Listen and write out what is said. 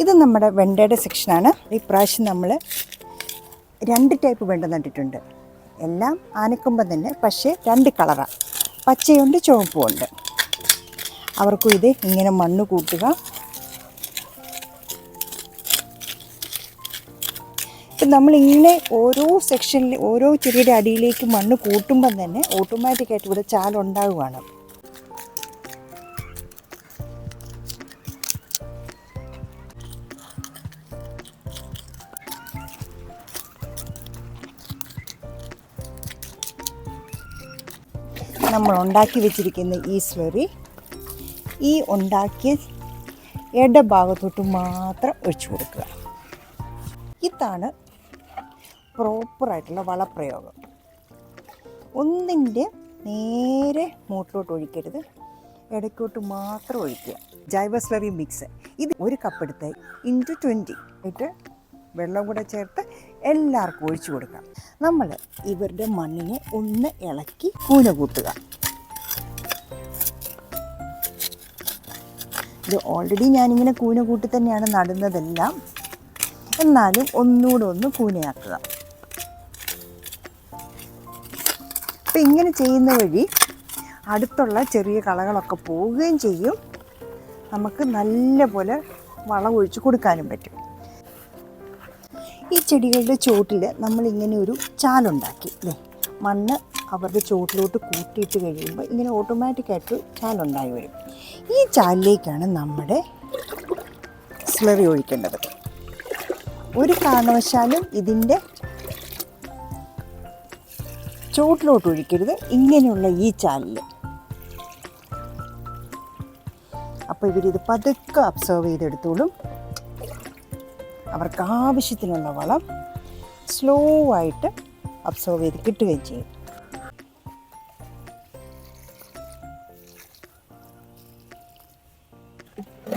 ഇത് നമ്മുടെ വെണ്ടയുടെ സെക്ഷനാണ്. ഇപ്രാവശ്യം നമ്മൾ രണ്ട് ടൈപ്പ് വെണ്ട നട്ടിട്ടുണ്ട്. എല്ലാം ആനക്കുമ്പം തന്നെ പക്ഷേ രണ്ട് കളറാണ് പച്ചയുണ്ട് ചുവപ്പുമുണ്ട്. അവർക്കും ഇത് ഇങ്ങനെ മണ്ണ് കൂട്ടുക. ഇപ്പം നമ്മളിങ്ങനെ ഓരോ സെക്ഷനിൽ ഓരോ ചെടിയുടെ അടിയിലേക്ക് മണ്ണ് കൂട്ടുമ്പം തന്നെ ഓട്ടോമാറ്റിക്കായിട്ട് ഇവിടെ ചാലുണ്ടാവുകയാണ്. നമ്മൾ ഉണ്ടാക്കി വെച്ചിരിക്കുന്ന ഈ സ്ലറി ഈ ഉണ്ടാക്കിയ ഇടഭാഗത്തോട്ട് മാത്രം ഒഴിച്ചു കൊടുക്കുക. ഇതാണ് പ്രോപ്പറായിട്ടുള്ള വളപ്രയോഗം. ഒന്നിന്റെ നേരെ മൂട്ടിലോട്ട് ഒഴിക്കരുത്. ഇടയ്ക്കോട്ട് മാത്രം ഒഴിക്കുക. ജൈവ സ്ലറി മിക്സ്. ഇത് ഒരു കപ്പ് എടുത്ത് ഇന്റു ട്വന്റി ഇട്ട് വെള്ളം കൂടെ ചേർത്ത് എല്ലാവർക്കും ഒഴിച്ചു കൊടുക്കാം. നമ്മൾ ഇവരുടെ മണ്ണിനെ ഒന്ന് ഇളക്കി കൂന കൂട്ടുക ഇത് ഓൾറെഡി ഞാനിങ്ങനെ കൂന കൂട്ടി തന്നെയാണ് നടുന്നതെല്ലാം. എന്നാലും ഒന്നുകൂടെ ഒന്ന് കൂനയാക്കുക. അപ്പം ഇങ്ങനെ ചെയ്യുന്ന വഴി അടുത്തുള്ള ചെറിയ കളകളൊക്കെ പോവുകയും ചെയ്യും. നമുക്ക് നല്ല പോലെ വളമൊഴിച്ച് കൊടുക്കാനും പറ്റും. ഈ ചെടികളുടെ ചോട്ടിൽ നമ്മളിങ്ങനെ ഒരു ചാലുണ്ടാക്കി അല്ലേ മണ്ണ് അവരുടെ ചോട്ടിലോട്ട് കൂട്ടിയിട്ട് കഴിയുമ്പോൾ ഇങ്ങനെ ഓട്ടോമാറ്റിക്കായിട്ട് ചാലുണ്ടായി വരും. ഈ ചാലിലേക്കാണ് നമ്മുടെ സ്ലറി ഒഴിക്കേണ്ടത്. ഒരു കാരണവശാലും ഇതിന്റെ ചോട്ടിലോട്ട് ഒഴിക്കരുത്. ഇങ്ങനെയുള്ള ഈ ചാലിൽ അപ്പോൾ ഇവരിത് പതുക്കെ അബ്സർവ് ചെയ്തെടുത്തോളും. അവർക്ക് ആവശ്യത്തിനുള്ള വളം സ്ലോ ആയിട്ട് അബ്സോർവ് ചെയ്ത് കിട്ടുകയും ചെയ്യും.